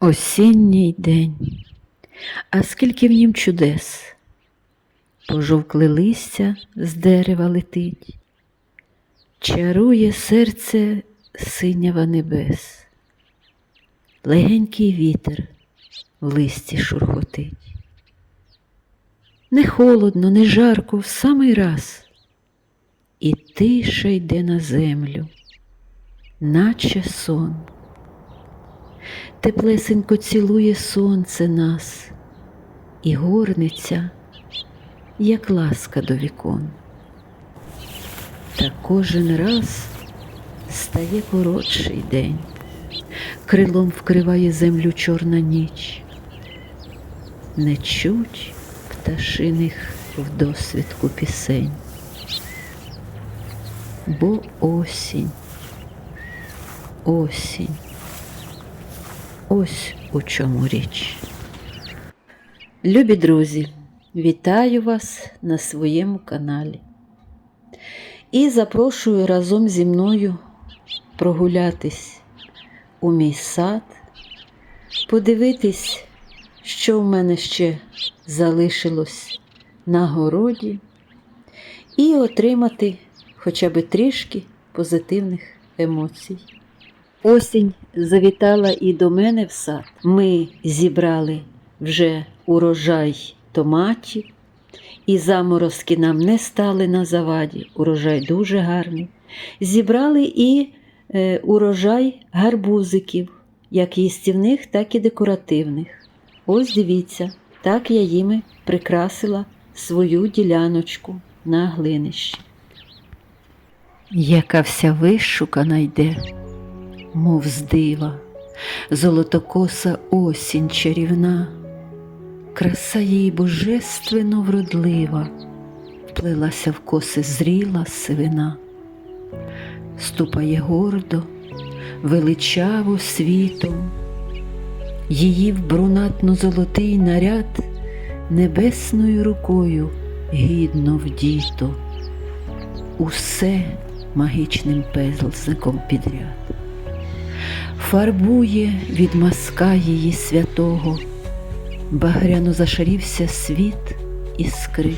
Осінній день, а скільки в нім чудес, пожовкли листя з дерева летить, чарує серце синява небес, легенький вітер в листі шурхотить. Не холодно, не жарко в самий раз, і тиша йде на землю, наче сон. Теплесенько цілує сонце нас і горниця, як ласка до вікон. Та кожен раз стає коротший день, крилом вкриває землю чорна ніч, не чуть пташиних в досвідку пісень, бо осінь, осінь. Ось у чому річ. Любі друзі, вітаю вас на своєму каналі і запрошую разом зі мною прогулятись у мій сад, подивитись, що в мене ще залишилось на городі, і отримати хоча б трішки позитивних емоцій. Осінь завітала і до мене в сад. Ми зібрали вже урожай томатів, і заморозки нам не стали на заваді. Урожай дуже гарний. Зібрали і е, урожай гарбузиків, як їстівних, так і декоративних. Ось дивіться, так я їми прикрасила свою діляночку на глинищі. Яка вся вишукана йде мов з дива, золотокоса осінь чарівна, краса її божественно вродлива, вплилася в коси зріла сивина, ступає гордо, величаво світом, її в брунатно-золотий наряд небесною рукою гідно вдіто, усе магічним пезлзиком підряд фарбує від маска її святого, багряно зашарівся світ іскри.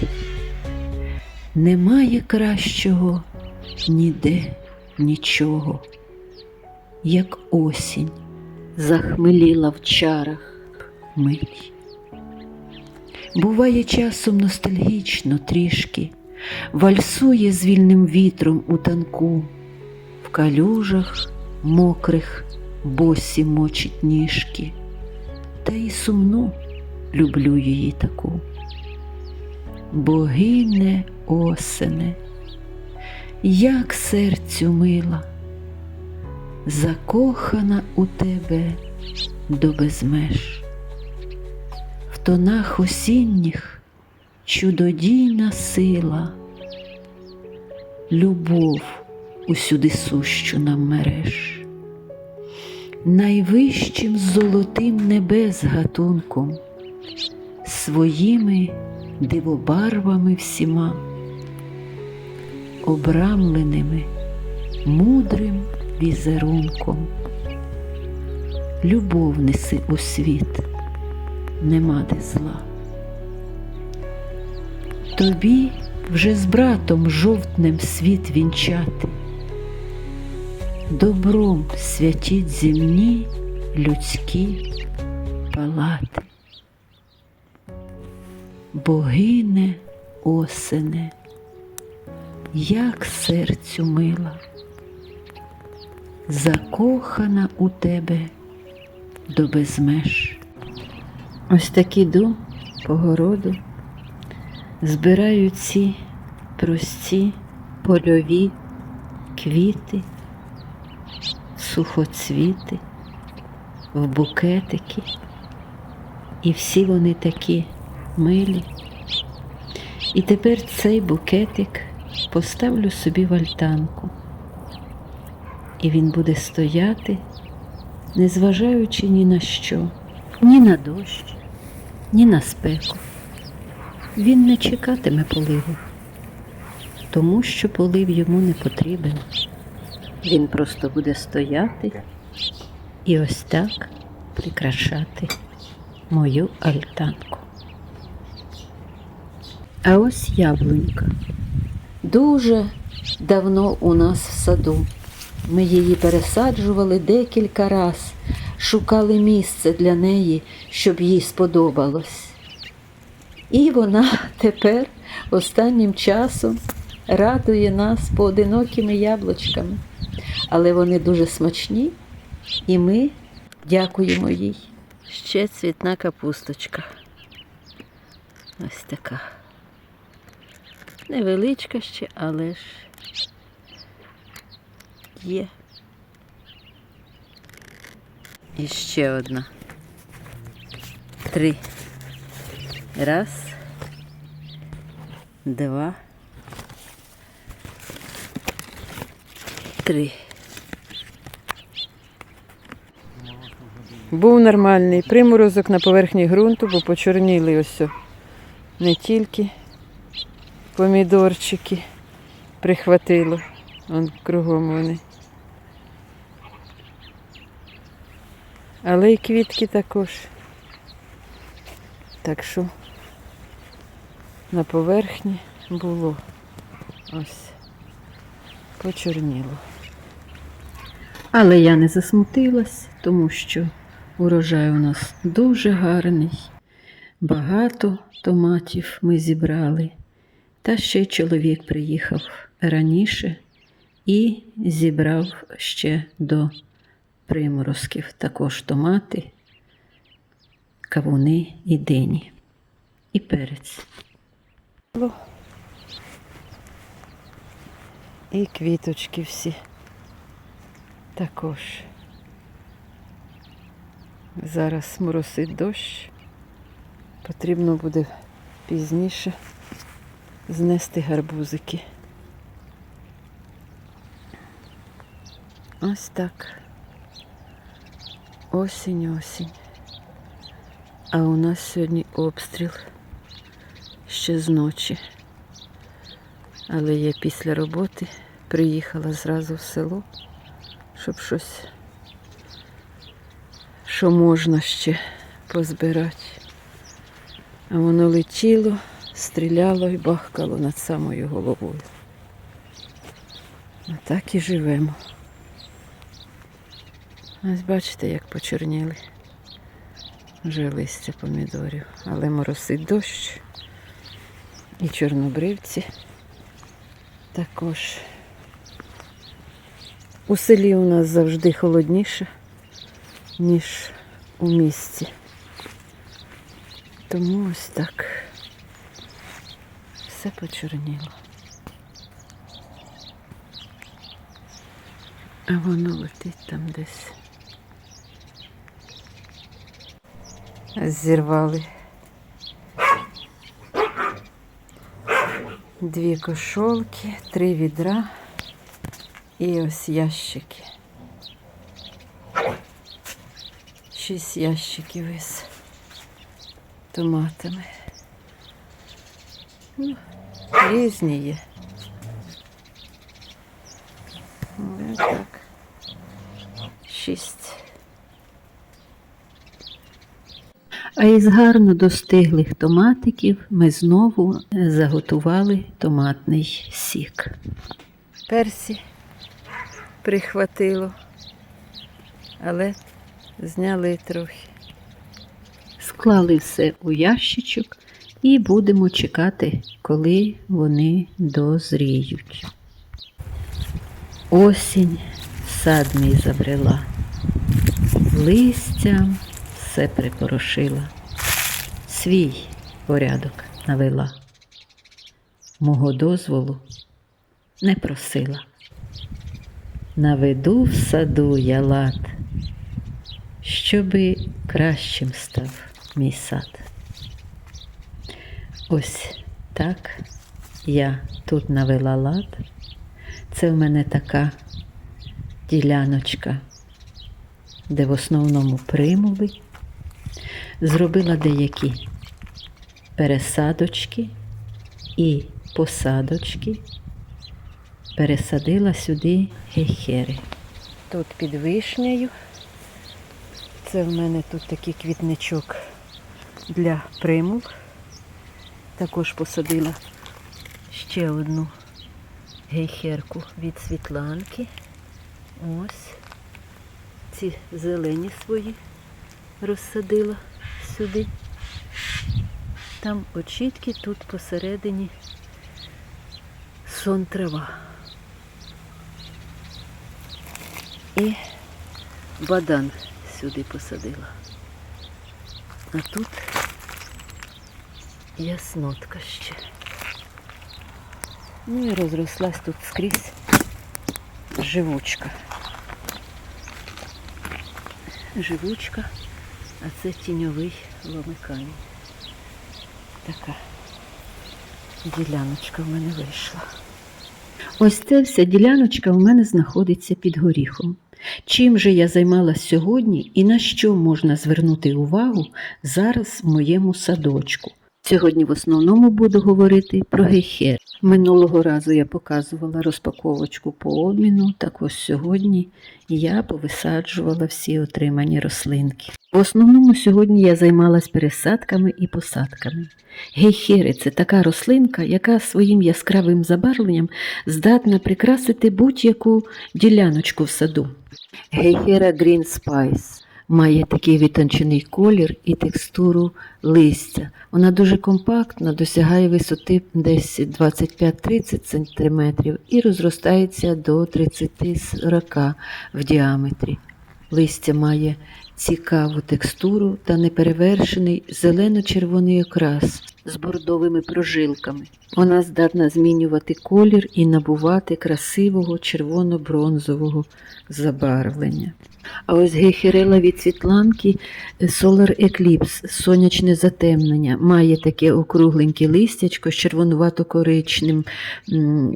Немає кращого ніде нічого, як осінь захмеліла в чарах мить. Буває часом ностальгічно трішки, вальсує з вільним вітром у танку, в калюжах мокрих босі мочить ніжки, та й сумну люблю її таку. Богине осене, як серцю мила, закохана у тебе до безмеж, в тонах осінніх чудодійна сила, любов усюди сущу нам мереж найвищим золотим небес гатунком, своїми дивобарвами всіма, обрамленими мудрим візерунком. Любов неси у світ, нема де зла. Тобі вже з братом жовтнем світ вінчати добром святіть земні людські палати. Богине осене, як серцю мила, закохана у тебе до безмеж. Ось так іду по городу, збираю ці прості польові квіти сухоцвіти, в букетики, і всі вони такі милі. І тепер цей букетик поставлю собі в альтанку, і він буде стояти, незважаючи ні на що, ні на дощ, ні на спеку. Він не чекатиме поливу, тому що полив йому не потрібен. Він просто буде стояти і ось так прикрашати мою альтанку. А ось яблунька. Дуже давно у нас в саду. Ми її пересаджували декілька раз, шукали місце для неї, щоб їй сподобалось. І вона тепер останнім часом радує нас поодинокими яблучками. Але вони дуже смачні, і ми дякуємо їй. Ще цвітна капусточка. Ось така. Невеличка ще, але ж є. І ще одна. Три. Раз. Два. Три. Був нормальний приморозок на поверхні ґрунту, бо почорніли ось не тільки помідорчики прихватило, он кругом вони. Але й квітки також. Так що на поверхні було ось почорніло. Але я не засмутилась, тому що урожай у нас дуже гарний. Багато томатів ми зібрали. Та ще чоловік приїхав раніше і зібрав ще до приморозків також томати, кавуни і дині. І перець. І квіточки всі також. Зараз моросить дощ. Потрібно буде пізніше знести гарбузики. Ось так. Осінь, осінь. А у нас сьогодні обстріл ще з ночі. Але я після роботи приїхала зразу в село, щоб щось, що можна ще позбирати. А воно летіло, стріляло і бахкало над самою головою. А так і живемо. Ось бачите, як почорніли вже листя помідорів. Але моросить дощ і чорнобривці також. У селі у нас завжди холодніше, ніж у місті. Тому ось так все почорніло. А воно летить там десь. Зірвали дві кошолки, три відра і ось ящики. Шість ящиків із томатами. Ну, різні є. Але так. Шість. А із гарно достиглих томатиків ми знову заготували томатний сік. Персі прихватило, але зняли трохи. Склали все у ящичок і будемо чекати, коли вони дозріють. Осінь сад мій забрела, листям все припорошила, свій порядок навела, мого дозволу не просила. Наведу в саду я лад, щоби кращим став мій сад. Ось так я тут навела лад. Це в мене така діляночка, де в основному примули. Зробила деякі пересадочки і посадочки. Пересадила сюди гейхери. Тут під вишнею Це в мене тут такий квітничок для примул. Також посадила ще одну гейхерку від світланки. Ось ці зелені свої розсадила сюди. Там очітки, тут посередині сон трава. І бадан сюди посадила. А тут яснотка ще. Ну і розрослась тут скрізь живучка. Живучка, а це тіньовий ломикамінь. Така діляночка в мене вийшла. Ось ця вся діляночка у мене знаходиться під горіхом. Чим же я займалась сьогодні і на що можна звернути увагу зараз в моєму садочку? Сьогодні в основному буду говорити про гейхер. Минулого разу я показувала розпаковочку по обміну, так ось сьогодні я повисаджувала всі отримані рослинки. В основному сьогодні я займалась пересадками і посадками. Гейхери це така рослинка, яка своїм яскравим забарвленням здатна прикрасити будь-яку діляночку в саду. Гейхера Green Spice має такий витончений колір і текстуру листя. Вона дуже компактна, досягає висоти десь 25-30 см і розростається до 30-40 в діаметрі. Листя має цікаву текстуру та неперевершений зелено-червоний окрас з бордовими прожилками. Вона здатна змінювати колір і набувати красивого червоно-бронзового забарвлення. А ось гейхерела від світланки е, Solar Eclipse, сонячне затемнення, має таке округленьке листячко з червонувато-коричним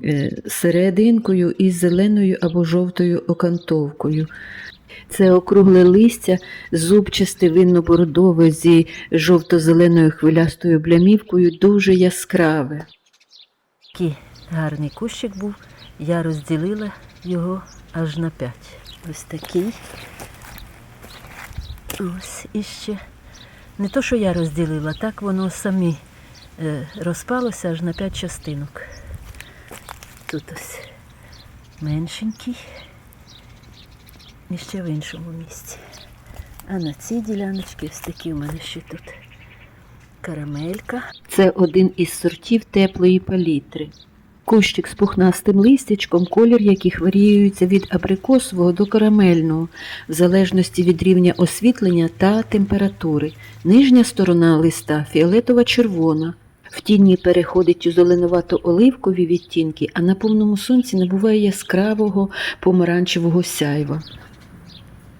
е, серединкою і зеленою або жовтою окантовкою. Це округле листя, зубчасте винно-бордове зі жовто-зеленою хвилястою блямівкою, дуже яскраве. Такий гарний кущик був, я розділила його аж на п'ять. Ось такий. Ось іще. Не то, що я розділила, так воно самі е, розпалося аж на п'ять частинок. Тут ось меншенький і ще в іншому місці. А на цій діляночці ось такі у мене ще тут карамелька. Це один із сортів теплої палітри. Кущик з пухнастим листячком, колір яких варіюється від абрикосового до карамельного, в залежності від рівня освітлення та температури. Нижня сторона листа фіолетово-червона. В тіні переходить у зеленувато-оливкові відтінки, а на повному сонці набуває яскравого помаранчевого сяйва.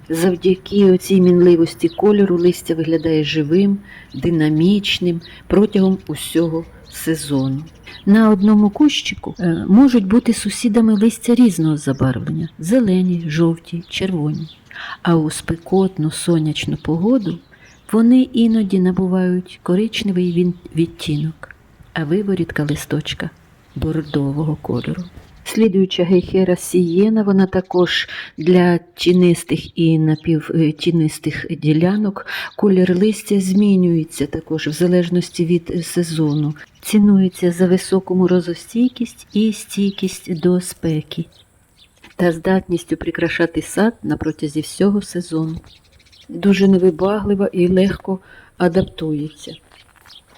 Завдяки оцій мінливості кольору листя виглядає живим, динамічним протягом усього сезону. На одному кущику е, можуть бути сусідами листя різного забарвлення зелені, жовті, червоні. А у спекотну сонячну погоду вони іноді набувають коричневий відтінок, а виворітка листочка бордового кольору. Слідуюча гейхера сієна, вона також для тінистих і напівтінистих ділянок. Колір листя змінюється також в залежності від сезону. Цінується за високу морозостійкість і стійкість до спеки та здатністю прикрашати сад на протязі всього сезону. Дуже невибаглива і легко адаптується.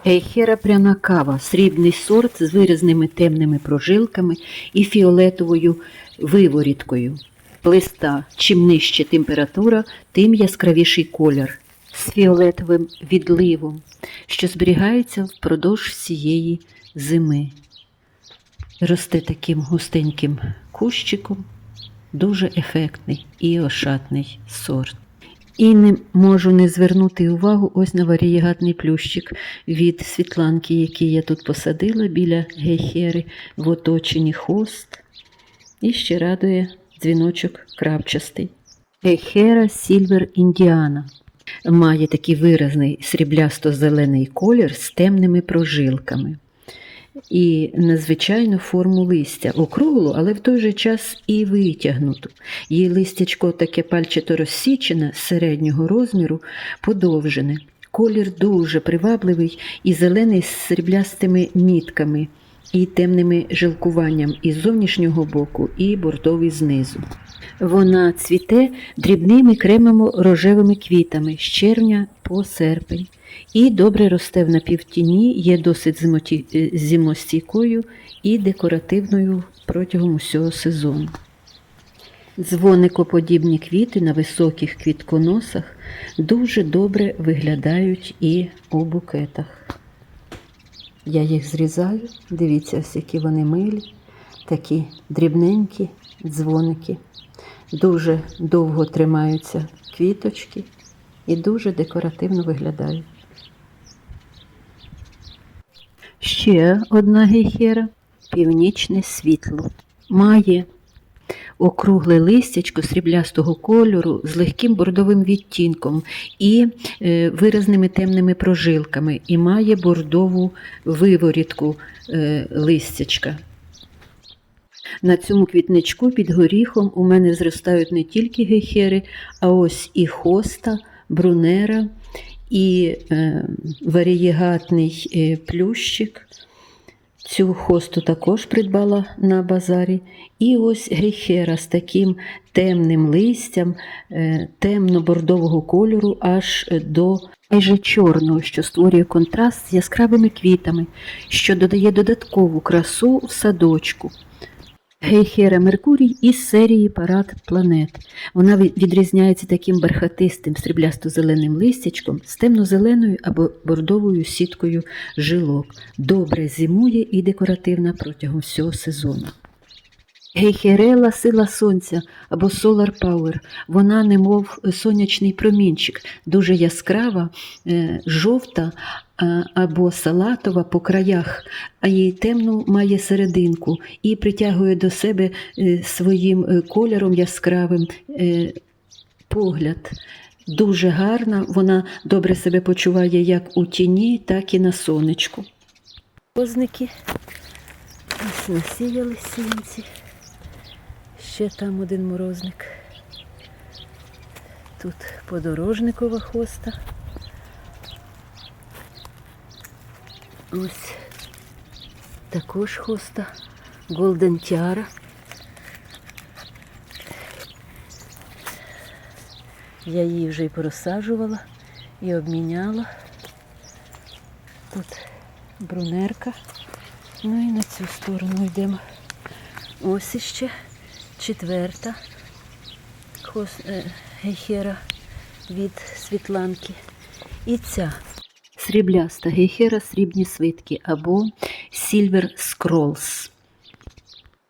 Ейхера пряна кава, срібний сорт з виразними темними прожилками і фіолетовою виворіткою. Листа, чим нижча температура, тим яскравіший колір з фіолетовим відливом, що зберігається впродовж всієї зими. Росте таким густеньким кущиком, дуже ефектний і ошатний сорт. І не можу не звернути увагу ось на варієгатний плющик від світланки, який я тут посадила біля гейхери в оточенні хост. І ще радує дзвіночок крапчастий. Гейхера Сільвер Індіана має такий виразний сріблясто-зелений колір з темними прожилками. І незвичайну форму листя, округлу, але в той же час і витягнуту. Її листячко таке пальчато розсічене, середнього розміру, подовжене. Колір дуже привабливий і зелений з сріблястими мітками і темними жилкуванням із зовнішнього боку, і бордовий знизу. Вона цвіте дрібними кремово рожевими квітами з червня по серпень і добре росте в напівтіні, є досить е, зимостійкою і декоративною протягом усього сезону. Дзвоникоподібні квіти на високих квітконосах дуже добре виглядають і у букетах. Я їх зрізаю, дивіться, ось які вони милі, такі дрібненькі дзвоники. Дуже довго тримаються квіточки і дуже декоративно виглядають. Ще одна гейхера північне світло. Має округле листячко сріблястого кольору з легким бордовим відтінком і е, виразними темними прожилками, і має бордову виворітку е, листячка. На цьому квітничку під горіхом у мене зростають не тільки гейхери, а ось і хоста, брунера, і е, варієгатний плющик. Цю хосту також придбала на базарі. І ось гріхера з таким темним листям, е, темно-бордового кольору, аж до майже чорного, що створює контраст з яскравими квітами, що додає додаткову красу в садочку. Гейхера Меркурій із серії Парад планет. Вона відрізняється таким бархатистим сріблясто-зеленим листячком з темно-зеленою або бордовою сіткою жилок. Добре зимує і декоративна протягом всього сезону. Гейхерела сила сонця або Solar Power. Вона немов сонячний промінчик, дуже яскрава, е, жовта або салатова по краях, а її темну має серединку і притягує до себе е, своїм е, кольором яскравим е, погляд. Дуже гарна, вона добре себе почуває як у тіні, так і на сонечку. Козники ось насіяли сінці. Ще там один морозник. Тут подорожникова хоста. Ось також хоста Голден Тіара. Я її вже і порозсаджувала і обміняла. Тут брунерка. Ну і на цю сторону йдемо. Ось іще четверта е, гейхера від Світланки. І ця срібляста гейхера срібні свитки або Silver Scrolls.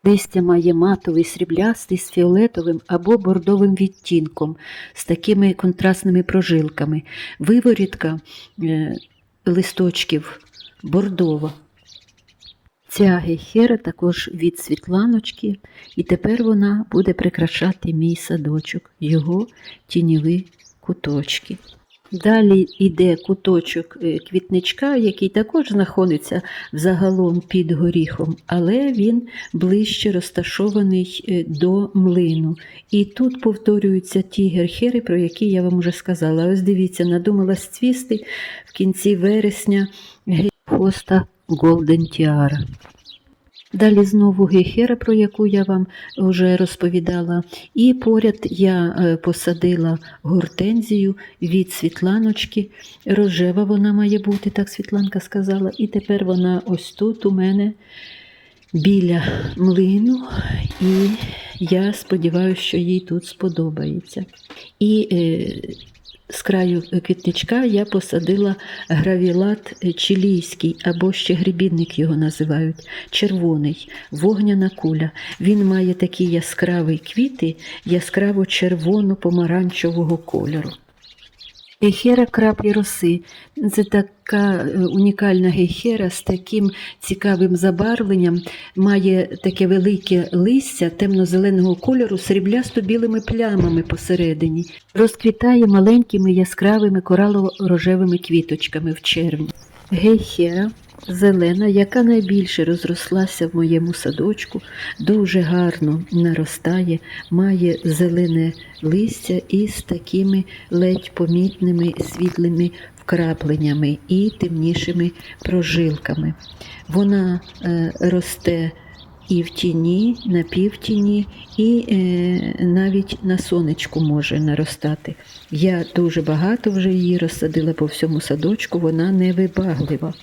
Листя має матовий сріблястий з фіолетовим або бордовим відтінком, з такими контрастними прожилками. Виворітка е, листочків бордова. Ця гейхера також від світланочки, і тепер вона буде прикрашати мій садочок, його тіньові куточки. Далі йде куточок е, квітничка, який також знаходиться взагалом під горіхом, але він ближче розташований е, до млину. І тут повторюються ті герхери, про які я вам уже сказала. Ось дивіться, надумалась цвісти в кінці вересня хоста Golden Tiara. Далі знову гейхера, про яку я вам вже розповідала. І поряд я е, посадила гортензію від світланочки. Рожева вона має бути, так Світланка сказала. І тепер вона ось тут у мене біля млину. І я сподіваюся, що їй тут сподобається. І е, з краю квітничка я посадила гравілат чилійський, або ще грибінник його називають, червоний, вогняна куля. Він має такі яскраві квіти, яскраво червоно-помаранчевого кольору. Гейхера краплі роси. Це така е, унікальна гейхера з таким цікавим забарвленням, має таке велике листя темно-зеленого кольору сріблясто-білими плямами посередині. Розквітає маленькими яскравими коралово-рожевими квіточками в червні. Гейхера зелена, яка найбільше розрослася в моєму садочку, дуже гарно наростає, має зелене листя із такими ледь помітними світлими вкрапленнями і темнішими прожилками. Вона е, росте і в тіні, на півтіні, і е, навіть на сонечку може наростати. Я дуже багато вже її розсадила по всьому садочку, вона невибаглива.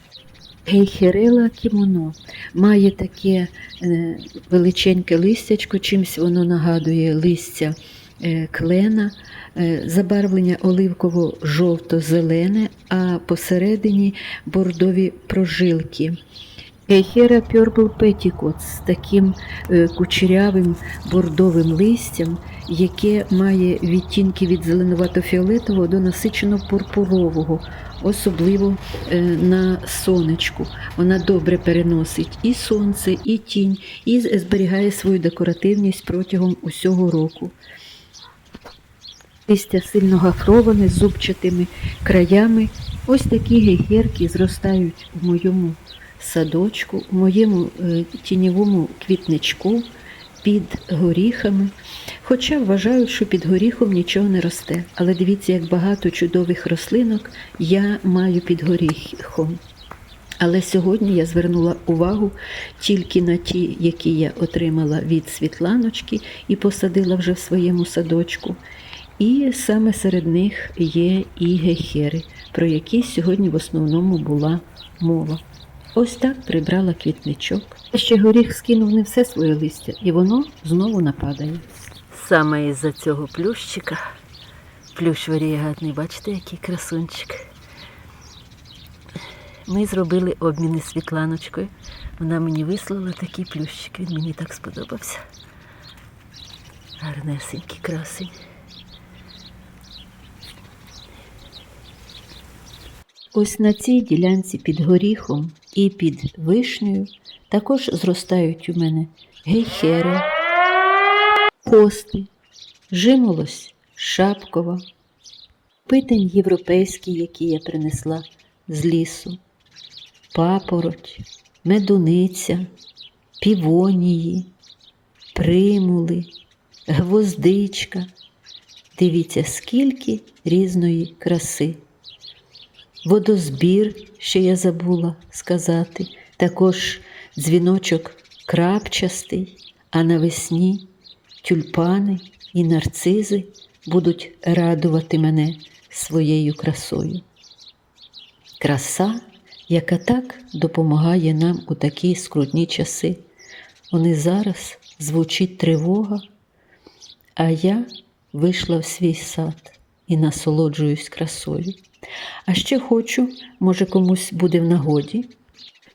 Гейхерела кімоно має таке е, величеньке листячко, чимсь воно нагадує листя е, клена, е, забарвлення оливково-жовто-зелене, а посередині бордові прожилки. Гейхера Purple Petticoat з таким кучерявим бордовим листям, яке має відтінки від зеленувато-фіолетового до насичено-пурпурового, особливо е, на сонечку. Вона добре переносить і сонце, і тінь, і зберігає свою декоративність протягом усього року. Листя сильно гафроване з зубчатими краями. Ось такі гейгерки зростають у моєму садочку, у моєму е, тіньовому квітничку під горіхами. Хоча вважають, що під горіхом нічого не росте. Але дивіться, як багато чудових рослинок я маю під горіхом. Але сьогодні я звернула увагу тільки на ті, які я отримала від Світланочки і посадила вже в своєму садочку. І саме серед них є і гехери, про які сьогодні в основному була мова. Ось так прибрала квітничок. Ще горіх скинув не все своє листя, і воно знову нападає. Саме із-за цього плющика, плющ варієгатний, бачите, який красунчик. Ми зробили обміни з Світланочкою. Вона мені вислала такий плющик, він мені так сподобався. Гарнесенький, красень. Ось на цій ділянці під горіхом і під вишнею також зростають у мене гейхери, кости, жимолось шапкова, питень європейський, який я принесла з лісу, папороть, медуниця, півонії, примули, гвоздичка. Дивіться, скільки різної краси. Водозбір, ще я забула сказати, також дзвіночок крапчастий, а навесні тюльпани і нарцизи будуть радувати мене своєю красою. Краса, яка так допомагає нам у такі скрутні часи. Вони зараз звучить тривога, а я вийшла в свій сад і насолоджуюсь красою. А ще хочу, може комусь буде в нагоді.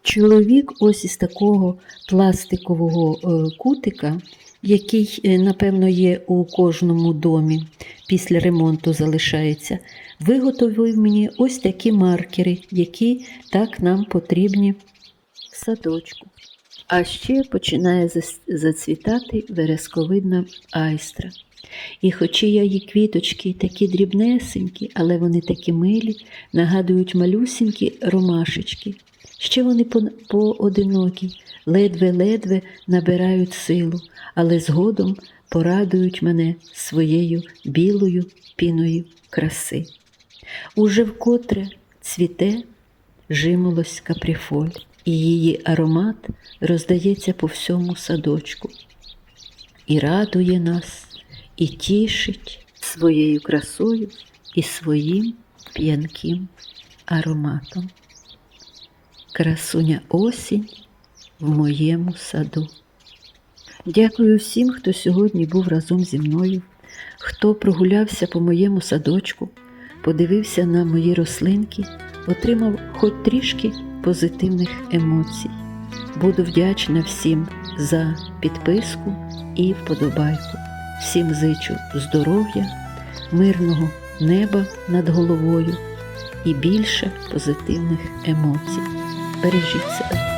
Чоловік ось із такого пластикового е, кутика, який, е, напевно, є у кожному домі, після ремонту залишається, виготовив мені ось такі маркери, які так нам потрібні в садочку. А ще починає зацвітати вересковидна айстра. І хоча я її квіточки такі дрібнесенькі, але вони такі милі, нагадують малюсінькі ромашечки. Ще вони поодинокі, ледве-ледве набирають силу, але згодом порадують мене своєю білою піною краси. Уже вкотре цвіте жимолость капріфоль, і її аромат роздається по всьому садочку і радує нас, і тішить своєю красою і своїм п'янким ароматом. Красуня осінь в моєму саду. Дякую всім, хто сьогодні був разом зі мною, хто прогулявся по моєму садочку, подивився на мої рослинки, отримав хоч трішки позитивних емоцій. Буду вдячна всім за підписку і вподобайку. Всім зичу здоров'я, мирного неба над головою і більше позитивних емоцій. Бережіть себе.